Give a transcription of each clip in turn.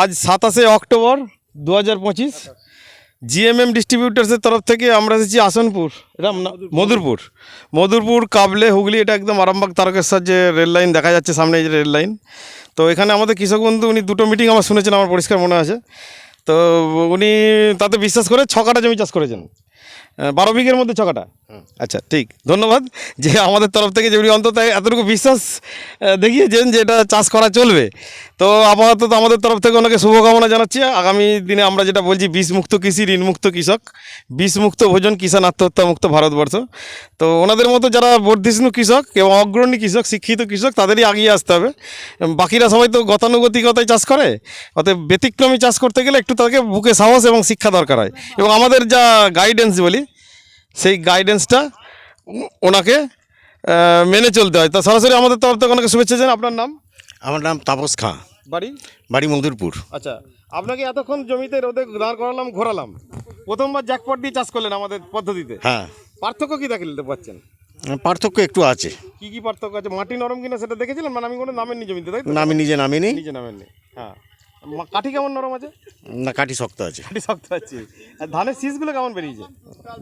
আজ সাতাশে অক্টোবর দু হাজার পঁচিশ। জিএমএম ডিস্ট্রিবিউটার্সের তরফ থেকে আমরা এসেছি আসনপুর। এটা মধুরপুর। মধুরপুর, কাবলে, হুগলি, এটা একদম আরামবাগ তারকেশ্বর যে রেল লাইন দেখা যাচ্ছে সামনে যে রেল লাইন। তো এখানে আমাদের কৃষক বন্ধু, উনি দুটো মিটিং আমার শুনেছেন, আমার পরিষ্কার মনে আছে। তো উনি তাতে বিশ্বাস করে ছ কাটা জমি চাষ করেছেন। বারো বিঘের মধ্যে ছ কাটা আচ্ছা ঠিক। ধন্যবাদ যে আমাদের তরফ থেকে যে উনি অন্তত এতটুকু বিশ্বাস দেখিয়েছেন যে এটা চাষ করা চলবে। তো আপাতত আমাদের তরফ থেকে ওনাকে শুভকামনা জানাচ্ছি। আগামী দিনে আমরা যেটা বলছি বিষমুক্ত কৃষি ঋণমুক্ত কৃষক। বিষমুক্ত ভোজন কিষাণ আত্মহত্যা মুক্ত ভারতবর্ষ। তো ওনাদের মতো যারা বর্ধিষ্ণু কৃষক এবং অগ্রণী কৃষক শিক্ষিত কৃষক তাদেরই আগিয়ে আসতে হবে। বাকিরা সবাই তো গতানুগতিকতায় চাষ করে অতএব ব্যতিক্রমী চাষ করতে গেলে একটু তাকে বুকে সাহস এবং শিক্ষা দরকার হয়। এবং আমাদের যা গাইডেন্স বলি সেই গাইডেন্সটা ওনাকে মেনে চলতে হয়। তা সরাসরি আমাদের তরফ থেকে ওনাকে শুভেচ্ছা জানাই। আপনার নাম? আমার নাম তাপস খাঁ। বাড়ি? বাড়ি মধুরপুর। আচ্ছা আপনাকে এতক্ষণ জমিতে রোদে দাঁড় করালাম ঘোরালাম। প্রথমবার জ্যাকপট দিয়ে চাষ করলেন আমাদের পদ্ধতিতে। হ্যাঁ। পার্থক্য কি দেখতে পাচ্ছেন পার্থক্য একটু আছে। কি কি পার্থক্য আছে? মাটি নরম কিনা সেটা দেখেছিলেন? মানে আমি কোনো নামেননি জমিতে তাই তো? না আমি নিজে নামিনি। নিজে নামেননি হ্যাঁ। কাঠি কেমন নরম আছে? না কাঠি শক্ত আছে। কাঠি শক্ত আছে। আর ধানের শীষগুলো কেমন বেরিয়েছে?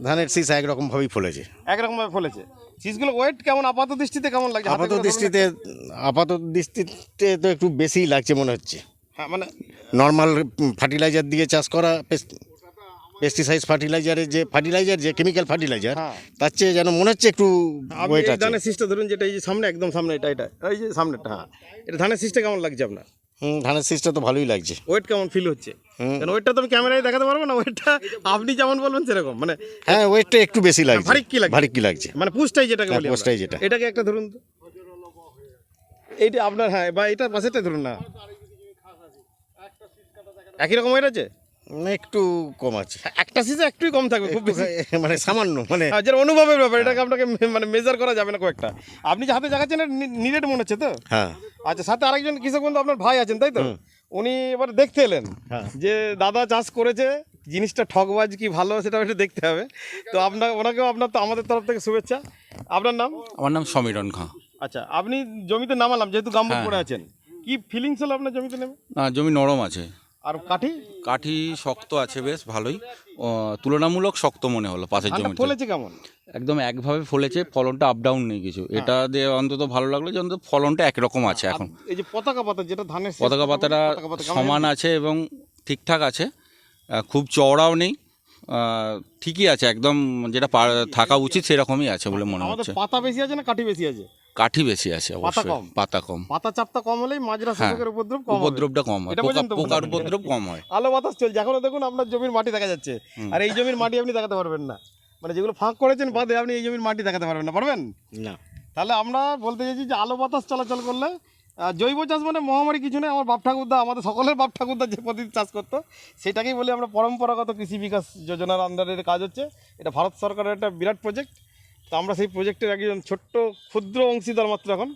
ধানের শীষ একরকমভাবেই ফলেছে। একরকম ভাবে ফলেছে। শীষগুলো ওয়েট কেমন? আপাত দৃষ্টিতে কেমন লাগছে? আপাত দৃষ্টিতে আপাত দৃষ্টিতে তো একটু বেশিই লাগছে মনে হচ্ছে। হ্যাঁ মানে নর্মাল ফার্টিলাইজার দিয়ে চাষ করা পেস্টিসাইড ফার্টিলাইজারের যে ফার্টিলাইজার যে কেমিক্যাল ফার্টিলাইজার। তার চেয়ে যেন মনে হচ্ছে একটু ধানের শীষটা ধরুন যেটা এই যে সামনে একদম সামনে এটা এটা। এই যে সামনেটা হ্যাঁ। এটা ধানের শীষটা কেমন লাগছে আপনার? হুম ধানের শীষটা তো ভালোই লাগছে। ওয়েট কেমন ফিল হচ্ছে? কারণ ওয়েটটা তো আমি ক্যামেরায় দেখাতে পারব না? ওয়েটটা আপনি যেমন বলবেন সেরকম। মানে হ্যাঁ ওয়েটটা একটু বেশি লাগছে। ভারী কি লাগছে? ভারী কি লাগছে? মানে পুষ্টাই যেটাকে হ্যাঁ, বলি। পুষ্টাই যেটা। এটাকে একটা ধরুন তো। এইটা আপনার হ্যাঁ বা এটার পাশেটাই ধরুন না। একই রকম ওয়েট আছে? একটু কম আছে। একটা সিজে একটুই কম থাকবে খুব বেশি। মানে সামান্য মানে হ্যাঁ, যেটা অনুভবের ব্যাপার এটাকে আপনাকে মানে মেজার করা যাবে না কয়েকটা আপনি যে হাতে জাগাচ্ছেন নিরেট মনে হচ্ছে তো? হ্যাঁ। আচ্ছা সাথে আরেকজন কৃষক বন্ধু আপনার ভাই আছেন তাই তো? উনি এবার দেখতে এলেন হ্যাঁ। যে দাদা চাষ করেছে জিনিসটা ঠকবাজ কি ভালো সেটা একটু দেখতে হবে। তো আপনার ওনাকেও আপনার তো আমাদের তরফ থেকে শুভেচ্ছা। আপনার নাম? আমার নাম সমীরণ খাঁ। আচ্ছা আপনি জমিতে নামালাম যেহেতু গাম্বুট হ্যাঁ। পড়ে আছেন। কি ফিলিংস হলো আপনার জমিতে নেমে? না জমি নরম আছে। আর কাঠি? কাঠি শক্ত আছে বেশ ভালোই। তুলনামূলক শক্ত মনে হলো পাশের জমিতে ফলেছে কেমন? একদম একভাবে ফলেছে ফলনটা আপ ডাউন নেই কিছু। হ্যাঁ। এটা দিয়ে অন্তত ভালো লাগল যে অন্তত ফলনটা একরকম আছে এখন। এই যে পতাকা পাতা যেটা ধানের পতাকা পাতাটা সমান আছে এবং ঠিকঠাক আছে। খুব চওড়াও নেই। ঠিকই আছে একদম যেটা থাকা উচিত সেরকমই আছে বলে মনে হচ্ছে। পাতা বেশি আছে না কাঠি বেশি আছে? কাঠি বেশি আছে অবশ্যই। কম? পাতা কম। পাতা চাপটা কম হলেই মাজরা হ্যাঁ। উপদ্রব কম হবে। উপদ্রবটা কম হয়। এটা পোকা পর্যন্ত পোকার উপদ্রব কম হয়। আলো বাতাস চলছে। এখনও দেখুন আপনার জমির মাটি দেখা যাচ্ছে। আর এই জমির মাটি আপনি দেখাতে পারবেন না। মানে যেগুলো ফাঁক করেছেন বাদে আপনি এই জমির মাটি দেখাতে পারবেন না। পারবেন? না। তাহলে আমরা বলতে চাইছি যে আলো বাতাস চলাচল করলে আহ, জৈব চাষ মানে মহামারী কিছু নেই আমার বাপ ঠাকুরদা আমাদের সকলের বাপ ঠাকুরদা যে পদ্ধতি চাষ করতো সেটাকেই বলি আমরা পরম্পরাগত কৃষি বিকাশ যোজনার আন্ডারের কাজ হচ্ছে। এটা ভারত সরকারের একটা বিরাট প্রজেক্ট তো আমরা সেই প্রজেক্টের একজন ছোট্ট, ক্ষুদ্র অংশীদার মাত্র এখন।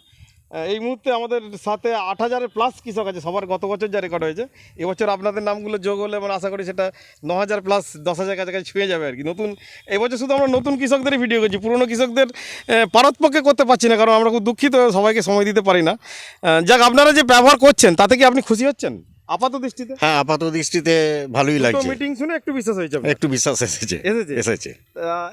এই মুহূর্তে আমাদের সাথে আট হাজারের প্লাস কৃষক আছে। সবার গত বছর যা রেকর্ড হয়েছে এবছর আপনাদের নামগুলো যোগ হলে আমরা আশা করি সেটা ন হাজার প্লাস দশ হাজার কাছাকাছি ছুঁয়ে যাবে আর কি। নতুন এবছর শুধু আমরা নতুন কৃষকদেরই ভিডিও করছি, পুরনো কৃষকদের পারতপক্ষে করতে পারছি না, কারণ আমরা খুব দুঃখিত, সবাইকে সময় দিতে পারি না। যাক, আপনারা যে ব্যবহার করছেন, তাতে কি আপনি খুশি হচ্ছেন? আপাত দৃষ্টিতে? হ্যাঁ আপাত দৃষ্টিতে ভালোই লাগছে। মিটিং শুনে একটু বিশ্বাস হয়েছে একটু বিশ্বাস এসেছে এসেছে? এসেছে।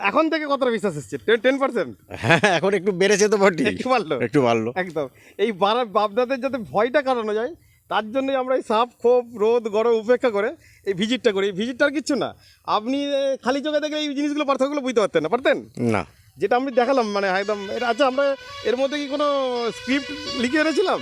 এখন থেকে কতটা বিশ্বাস এসছে? টেন পার্সেন্ট হ্যাঁ এখন একটু বেড়েছে তো বটি। একটু বাড়লো? একটু বাড়লো। একদম। এই বাপদাদের যাতে ভয়টা কাটানো যায় তার জন্যই আমরা এই সাপ ক্ষোভ রোদ গরম উপেক্ষা করে এই ভিজিটটা করি। এই ভিজিটটা আর কিচ্ছু না। আপনি খালি চোখে দেখে এই জিনিসগুলো পার্থক্যগুলো বুঝতে পারতেন না পারতেন? না। যেটা আমি দেখালাম মানে একদম এটা আচ্ছা আমরা এর মধ্যে কি কোনো স্ক্রিপ্ট লিখে এনেছিলাম?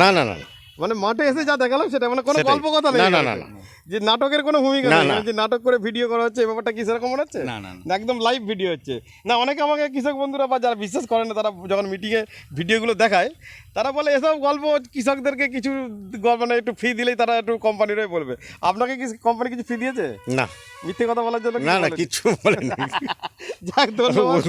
না না না না। মানে মাঠে এসে যা দেখালাম সেটা মানে কোনো গল্প কথা নেই না, না, না, না। যে নাটকের কোনো ভূমিকা না, নেই। যে নাটক করে ভিডিও করা হচ্ছে এই ব্যাপারটা কি সেরকম মনে হচ্ছে? না, না, না। না একদম লাইভ ভিডিও হচ্ছে। না অনেকে আমাকে কৃষক বন্ধুরা বা যারা বিশ্বাস করে না তারা যখন মিটিংয়ে ভিডিওগুলো দেখায় তারা বলে এসব গল্প কৃষকদেরকে কিছু মানে একটু ফ্রি দিলেই তারা একটু কোম্পানির বলবে। আপনাকে কি কোম্পানি কিছু ফ্রি দিয়েছে? না। মিথ্যে কথা বলার জন্য কিছু না না বলেনি? কিচ্ছু বলেনি। যাক ধন্যবাদ।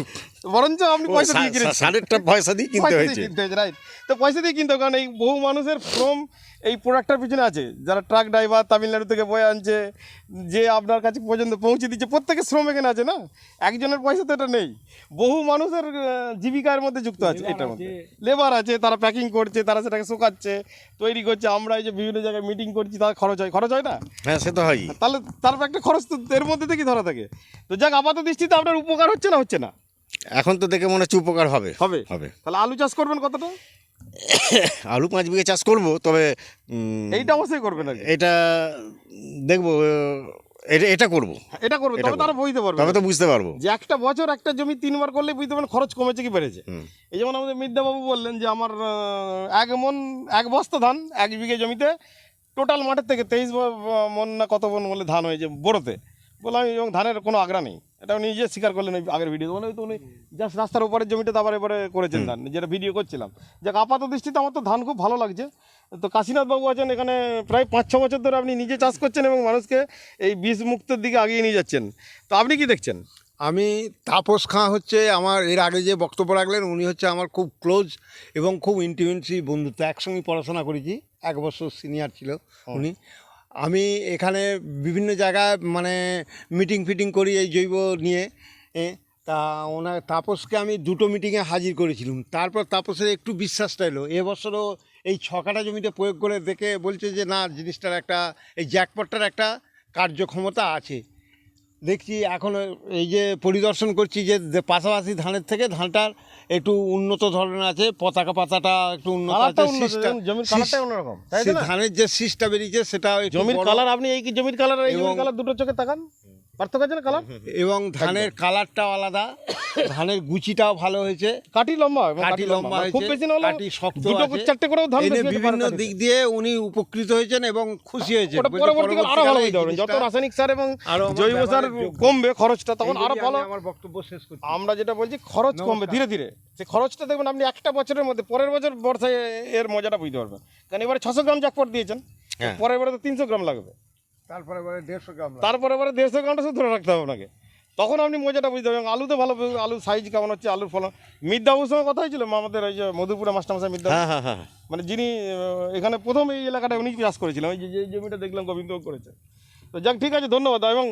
বরঞ্চ আপনি পয়সা দিয়ে কিনেছেন। সারেরটা পয়সা দিয়ে কিনতে হয়েছে। কিনতে হয়েছে রাইট তো পয়সা দিয়ে কিনতে কারণ এই বহু মানুষের শ্রম এই প্রোডাক্টটার পিছনে আছে। যারা ট্রাক ড্রাইভার তামিলনাড়ু থেকে বয়ে আনছে যে আপনার কাছে পর্যন্ত পৌঁছে দিচ্ছে প্রত্যেকের শ্রম এখানে আছে না? একজনের পয়সা তো এটা নেই। বহু মানুষের জীবিকার মধ্যে যুক্ত আছে এটার মধ্যে। লেবার আছে তারা প্যাকিং করছে তারা সেটাকে শুকাচ্ছে তৈরি করছে। আমরা এই যে বিভিন্ন জায়গায় মিটিং করছি তার খরচ হয়। খরচ হয় না? হ্যাঁ সে তো হয়ই তাহলে তার একটা খরচ তো এর মধ্যে থেকেই ধরা থাকে। তো যাক আপাত দৃষ্টিতে আপনার উপকার হচ্ছে না হচ্ছে না? এখন তো দেখে মনে হচ্ছে উপকার হবে। হবে? হবে। তাহলে আলু চাষ করবেন কতটা? আলু পাঁচ বিঘে চাষ করব তবে এইটা অবশ্যই করবেন। এটা দেখব এটা এটা করব। এটা করব তবে তারা বুঝতে পারবে। তবে তো বুঝতে পারব। যে একটা বছর একটা জমি তিনবার করলে বুঝতে পারবেন খরচ কমেছে কি বেড়েছে। এই যেমন আমাদের মিদ্যাবাবু বললেন যে আমার এক মন এক বস্তা ধান এক বিঘে জমিতে টোটাল মাঠের থেকে তেইশ মন না কত মন বলে ধান হয়েছে বড়োতে বললাম এবং ধানের কোনো আগ্রা নেই। এটা উনি নিজে স্বীকার করলেন ওই আগের ভিডিও মানে তো উনি জাস্ট রাস্তার উপরের জমিটা তো আবার এবারে করেছেন ধান যেটা ভিডিও করছিলাম। যাক আপাত দৃষ্টিতে আমার তো ধান খুব ভালো লাগছে। তো কাশীনাথ বাবু আছেন এখানে প্রায় পাঁচ ছ বছর ধরে আপনি নিজে চাষ করছেন এবং মানুষকে এই বীজ মুক্তের দিকে আগিয়ে নিয়ে যাচ্ছেন। তো আপনি কি দেখছেন? আমি তাপস খাঁ হচ্ছে আমার এর আগে যে বক্তব্য রাখলেন উনি হচ্ছে আমার খুব ক্লোজ এবং খুব ইন্টিমেন্সি বন্ধুত্ব একসঙ্গে পড়াশোনা করেছি এক বছর সিনিয়র ছিল উনি। আমি এখানে বিভিন্ন জায়গায় মানে মিটিং ফিটিং করি এই জৈব নিয়ে তা ওনার তাপসকে আমি দুটো মিটিংয়ে হাজির করেছিলাম। তারপর তাপসের একটু বিশ্বাসটা এলো। এবছরও এই ছকাটা জমিতে প্রয়োগ করে দেখে বলছে যে, না, জিনিসটার একটা, এই জ্যাকপটটার একটা কার্যক্ষমতা আছে। দেখছি এখন এই যে পরিদর্শন করছি যে পাশাপাশি ধানের থেকে ধানটার একটু উন্নত ধরনের আছে পতাকা পাতাটা একটু উন্নত আছে জমির কালারটা অন্যরকম? ধানের যে শীষটা বেরিয়েছে সেটা জমির কালার আপনি এই কি জমির কালার এই জমির কালার দুটো চোখে তাকান পার্থক্য আছে না কালার? এবং ধানের কালারটাও আলাদা ধানের গুচিটাও ভালো হয়েছে। কাঠি লম্বা কাঠি লম্বা খুব বেশি না হলেও শক্ত দুটো চারটে করেও ধান এনে বেশি হতে পারে বিভিন্ন দিক দিয়ে উনি উপকৃত হয়েছেন এবং খুশি হয়েছেন। পরবর্তীকালে আরও ভালো পরবর্তীকালে হইতে যত রাসায়নিক সার এবং জৈব সার কমবে খরচটা তখন আরও ভালো। আমার বক্তব্য শেষ করছি। আমরা যেটা বলছি খরচ কমবে ধীরে ধীরে। সেই খরচটা দেখবেন আপনি একটা বছরের মধ্যে পরের বছর বর্ষায় এর মজাটা বুঝতে পারবেন। কারণ এবারে ছশো গ্রাম জ্যাকপট দিয়েছেন হ্যাঁ। পরের বারে তো তিনশো গ্রাম লাগবে। তারপরে এবারে দেড়শো গ্রাম। তারপরে এবারে দেড়শো গ্রামটা শুধু ধরে রাখতে হবে আপনাকে তখন আপনি মজাটা বুঝতে পারবেন। আলু তো ভালো আলু সাইজ কেমন হচ্ছে আলুর ফলন। মিদ্যাবুর সঙ্গে কথা হয়েছিল? আমাদের ওই যে মধুপুরে মাস্টারমশাই মিদ্যা হ্যাঁ হ্যাঁ হ্যাঁ। মানে যিনি এখানে প্রথম এই এলাকাটা উনি চাষ করেছিলেন। ওই যে যে জমিটা দেখলাম গোবিন্দ করেছে। তো যাক ঠিক আছে ধন্যবাদ। এবং